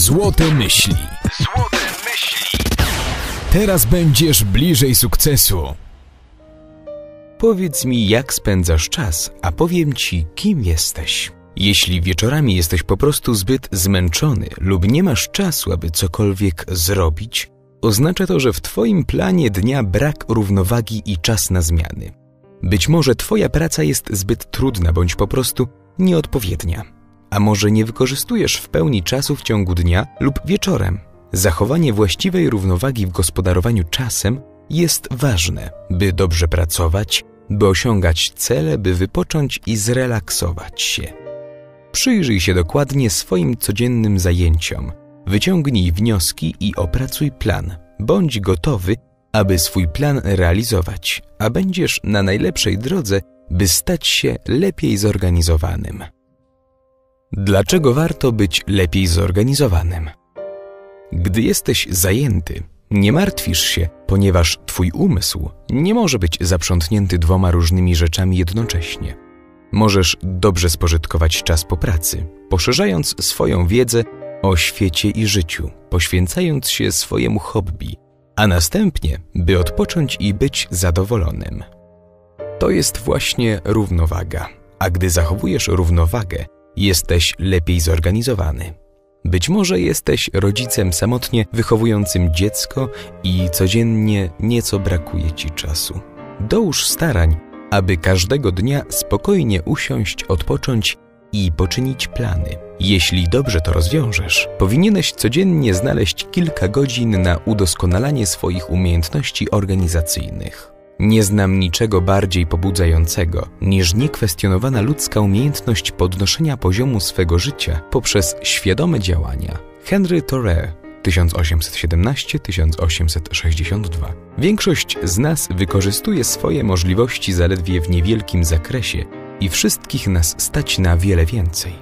Złote myśli. Złote myśli. Teraz będziesz bliżej sukcesu. Powiedz mi, jak spędzasz czas, a powiem ci, kim jesteś. Jeśli wieczorami jesteś po prostu zbyt zmęczony lub nie masz czasu, aby cokolwiek zrobić, oznacza to, że w Twoim planie dnia brak równowagi i czas na zmiany. Być może Twoja praca jest zbyt trudna bądź po prostu nieodpowiednia. A może nie wykorzystujesz w pełni czasu w ciągu dnia lub wieczorem. Zachowanie właściwej równowagi w gospodarowaniu czasem jest ważne, by dobrze pracować, by osiągać cele, by wypocząć i zrelaksować się. Przyjrzyj się dokładnie swoim codziennym zajęciom, wyciągnij wnioski i opracuj plan. Bądź gotowy, aby swój plan realizować, a będziesz na najlepszej drodze, by stać się lepiej zorganizowanym. Dlaczego warto być lepiej zorganizowanym? Gdy jesteś zajęty, nie martwisz się, ponieważ Twój umysł nie może być zaprzątnięty dwoma różnymi rzeczami jednocześnie. Możesz dobrze spożytkować czas po pracy, poszerzając swoją wiedzę o świecie i życiu, poświęcając się swojemu hobby, a następnie, by odpocząć i być zadowolonym. To jest właśnie równowaga, a gdy zachowujesz równowagę, jesteś lepiej zorganizowany. Być może jesteś rodzicem samotnie wychowującym dziecko i codziennie nieco brakuje ci czasu. Dołóż starań, aby każdego dnia spokojnie usiąść, odpocząć i poczynić plany. Jeśli dobrze to rozwiążesz, powinieneś codziennie znaleźć kilka godzin na udoskonalanie swoich umiejętności organizacyjnych. Nie znam niczego bardziej pobudzającego niż niekwestionowana ludzka umiejętność podnoszenia poziomu swego życia poprzez świadome działania. Henry Thoreau 1817-1862. Większość z nas wykorzystuje swoje możliwości zaledwie w niewielkim zakresie i wszystkich nas stać na wiele więcej.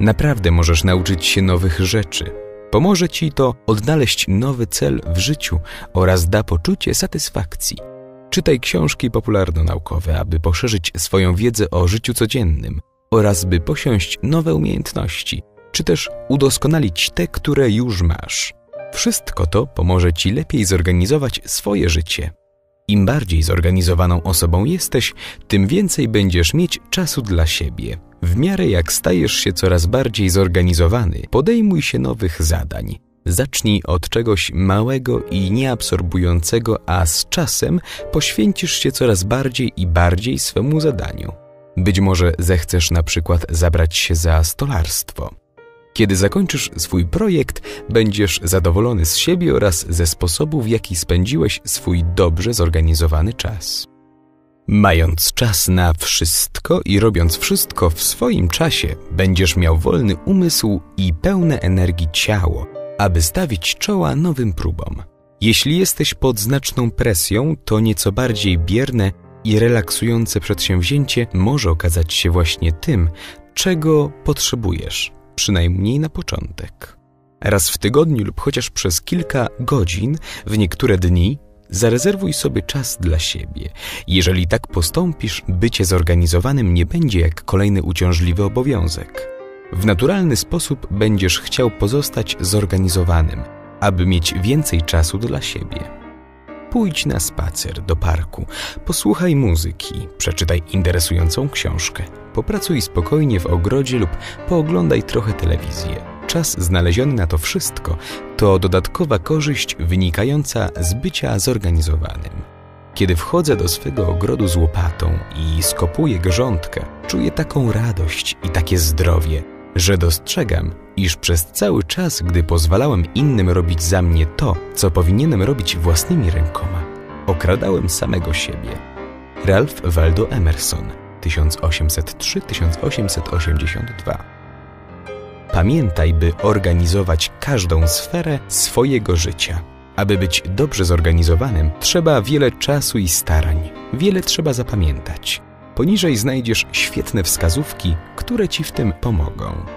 Naprawdę możesz nauczyć się nowych rzeczy. Pomoże ci to odnaleźć nowy cel w życiu oraz da poczucie satysfakcji. Czytaj książki popularno-naukowe, aby poszerzyć swoją wiedzę o życiu codziennym oraz by posiąść nowe umiejętności, czy też udoskonalić te, które już masz. Wszystko to pomoże Ci lepiej zorganizować swoje życie. Im bardziej zorganizowaną osobą jesteś, tym więcej będziesz mieć czasu dla siebie. W miarę jak stajesz się coraz bardziej zorganizowany, podejmuj się nowych zadań. Zacznij od czegoś małego i nieabsorbującego, a z czasem poświęcisz się coraz bardziej i bardziej swemu zadaniu. Być może zechcesz na przykład zabrać się za stolarstwo. Kiedy zakończysz swój projekt, będziesz zadowolony z siebie oraz ze sposobu, w jaki spędziłeś swój dobrze zorganizowany czas. Mając czas na wszystko i robiąc wszystko w swoim czasie, będziesz miał wolny umysł i pełne energii ciało, aby stawić czoła nowym próbom. Jeśli jesteś pod znaczną presją, to nieco bardziej bierne i relaksujące przedsięwzięcie może okazać się właśnie tym, czego potrzebujesz, przynajmniej na początek. Raz w tygodniu lub chociaż przez kilka godzin, w niektóre dni, zarezerwuj sobie czas dla siebie. Jeżeli tak postąpisz, bycie zorganizowanym nie będzie jak kolejny uciążliwy obowiązek. W naturalny sposób będziesz chciał pozostać zorganizowanym, aby mieć więcej czasu dla siebie. Pójdź na spacer do parku, posłuchaj muzyki, przeczytaj interesującą książkę, popracuj spokojnie w ogrodzie lub pooglądaj trochę telewizję. Czas znaleziony na to wszystko to dodatkowa korzyść wynikająca z bycia zorganizowanym. Kiedy wchodzę do swego ogrodu z łopatą i skopuję grządkę, czuję taką radość i takie zdrowie, że dostrzegam, iż przez cały czas, gdy pozwalałem innym robić za mnie to, co powinienem robić własnymi rękoma, okradałem samego siebie. Ralph Waldo Emerson 1803-1882 Pamiętaj, by organizować każdą sferę swojego życia. Aby być dobrze zorganizowanym, trzeba wiele czasu i starań, wiele trzeba zapamiętać. Poniżej znajdziesz świetne wskazówki, które Ci w tym pomogą.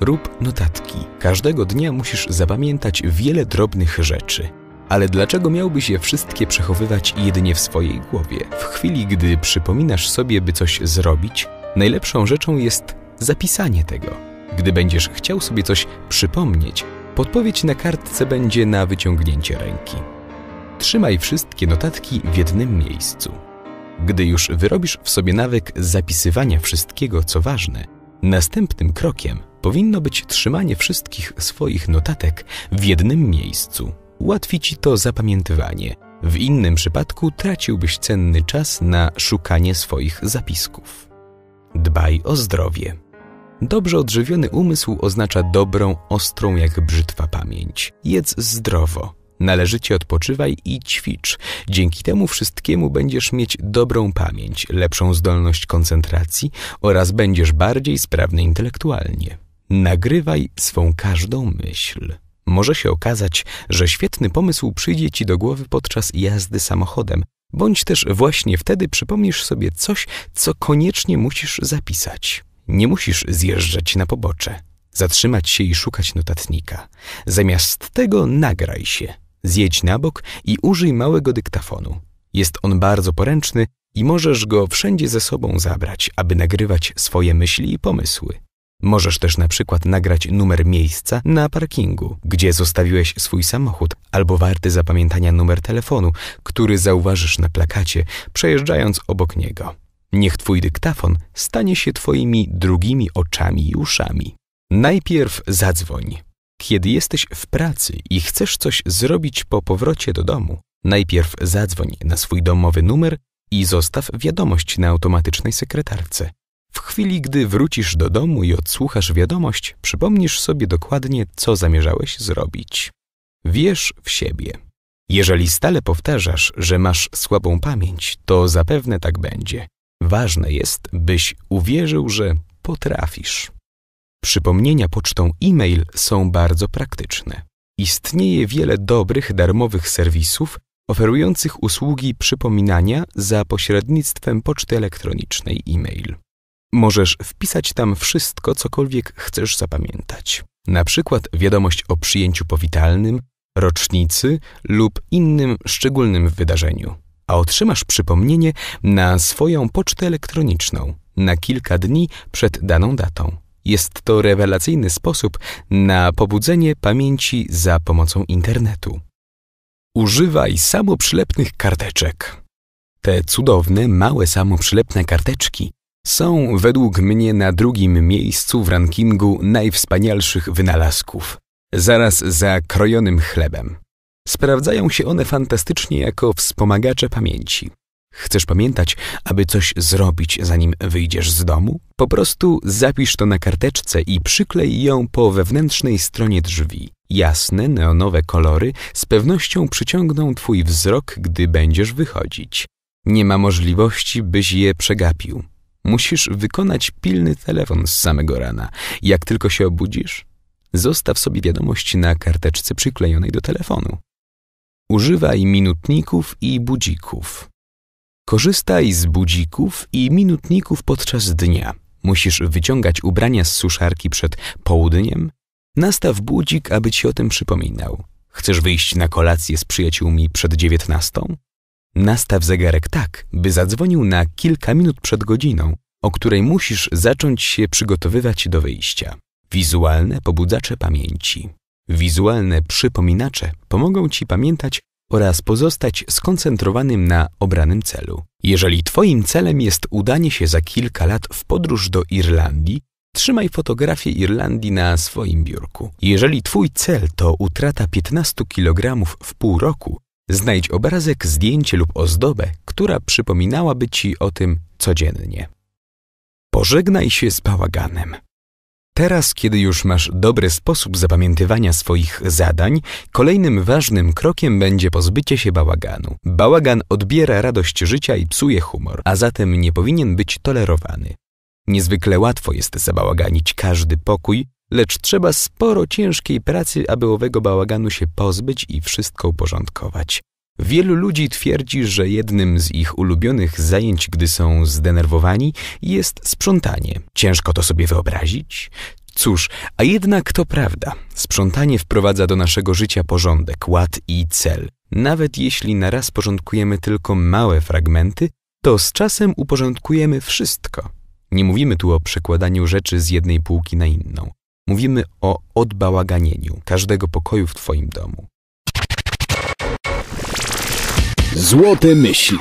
Rób notatki. Każdego dnia musisz zapamiętać wiele drobnych rzeczy. Ale dlaczego miałbyś je wszystkie przechowywać jedynie w swojej głowie? W chwili, gdy przypominasz sobie, by coś zrobić, najlepszą rzeczą jest zapisanie tego. Gdy będziesz chciał sobie coś przypomnieć, podpowiedź na kartce będzie na wyciągnięcie ręki. Trzymaj wszystkie notatki w jednym miejscu. Gdy już wyrobisz w sobie nawyk zapisywania wszystkiego, co ważne, następnym krokiem powinno być trzymanie wszystkich swoich notatek w jednym miejscu. Ułatwi ci to zapamiętywanie. W innym przypadku traciłbyś cenny czas na szukanie swoich zapisków. Dbaj o zdrowie. Dobrze odżywiony umysł oznacza dobrą, ostrą jak brzytwa pamięć. Jedz zdrowo, należycie odpoczywaj i ćwicz. Dzięki temu wszystkiemu będziesz mieć dobrą pamięć, lepszą zdolność koncentracji oraz będziesz bardziej sprawny intelektualnie. Nagrywaj swą każdą myśl. Może się okazać, że świetny pomysł przyjdzie ci do głowy podczas jazdy samochodem, bądź też właśnie wtedy przypomnisz sobie coś, co koniecznie musisz zapisać. Nie musisz zjeżdżać na pobocze, zatrzymać się i szukać notatnika. Zamiast tego nagraj się, zjedź na bok i użyj małego dyktafonu. Jest on bardzo poręczny i możesz go wszędzie ze sobą zabrać, aby nagrywać swoje myśli i pomysły. Możesz też na przykład nagrać numer miejsca na parkingu, gdzie zostawiłeś swój samochód, albo warty zapamiętania numer telefonu, który zauważysz na plakacie, przejeżdżając obok niego. Niech twój dyktafon stanie się twoimi drugimi oczami i uszami. Najpierw zadzwoń. Kiedy jesteś w pracy i chcesz coś zrobić po powrocie do domu, najpierw zadzwoń na swój domowy numer i zostaw wiadomość na automatycznej sekretarce. W chwili, gdy wrócisz do domu i odsłuchasz wiadomość, przypomnisz sobie dokładnie, co zamierzałeś zrobić. Wierz w siebie. Jeżeli stale powtarzasz, że masz słabą pamięć, to zapewne tak będzie. Ważne jest, byś uwierzył, że potrafisz. Przypomnienia pocztą e-mail są bardzo praktyczne. Istnieje wiele dobrych, darmowych serwisów oferujących usługi przypominania za pośrednictwem poczty elektronicznej e-mail. Możesz wpisać tam wszystko, cokolwiek chcesz zapamiętać. Na przykład wiadomość o przyjęciu powitalnym, rocznicy lub innym szczególnym wydarzeniu. A otrzymasz przypomnienie na swoją pocztę elektroniczną na kilka dni przed daną datą. Jest to rewelacyjny sposób na pobudzenie pamięci za pomocą internetu. Używaj samoprzylepnych karteczek. Te cudowne, małe samoprzylepne karteczki są według mnie na drugim miejscu w rankingu najwspanialszych wynalazków, zaraz za krojonym chlebem. Sprawdzają się one fantastycznie jako wspomagacze pamięci. Chcesz pamiętać, aby coś zrobić, zanim wyjdziesz z domu? Po prostu zapisz to na karteczce i przyklej ją po wewnętrznej stronie drzwi. Jasne, neonowe kolory z pewnością przyciągną twój wzrok, gdy będziesz wychodzić. Nie ma możliwości, byś je przegapił. Musisz wykonać pilny telefon z samego rana. Jak tylko się obudzisz, zostaw sobie wiadomość na karteczce przyklejonej do telefonu. Używaj minutników i budzików. Korzystaj z budzików i minutników podczas dnia. Musisz wyciągać ubrania z suszarki przed południem? Nastaw budzik, aby ci o tym przypominał. Chcesz wyjść na kolację z przyjaciółmi przed dziewiętnastą? Nastaw zegarek tak, by zadzwonił na kilka minut przed godziną, o której musisz zacząć się przygotowywać do wyjścia. Wizualne pobudzacze pamięci. Wizualne przypominacze pomogą ci pamiętać oraz pozostać skoncentrowanym na obranym celu. Jeżeli Twoim celem jest udanie się za kilka lat w podróż do Irlandii, trzymaj fotografię Irlandii na swoim biurku. Jeżeli Twój cel to utrata 15 kg w pół roku, Znajdź obrazek, zdjęcie lub ozdobę, która przypominałaby ci o tym codziennie. Pożegnaj się z bałaganem. Teraz, kiedy już masz dobry sposób zapamiętywania swoich zadań, kolejnym ważnym krokiem będzie pozbycie się bałaganu. Bałagan odbiera radość życia i psuje humor, a zatem nie powinien być tolerowany. Niezwykle łatwo jest zabałaganić każdy pokój, lecz trzeba sporo ciężkiej pracy, aby owego bałaganu się pozbyć i wszystko uporządkować. Wielu ludzi twierdzi, że jednym z ich ulubionych zajęć, gdy są zdenerwowani, jest sprzątanie. Ciężko to sobie wyobrazić? Cóż, a jednak to prawda. Sprzątanie wprowadza do naszego życia porządek, ład i cel. Nawet jeśli na raz porządkujemy tylko małe fragmenty, to z czasem uporządkujemy wszystko. Nie mówimy tu o przekładaniu rzeczy z jednej półki na inną. Mówimy o odbałaganieniu każdego pokoju w Twoim domu. Złote myśli.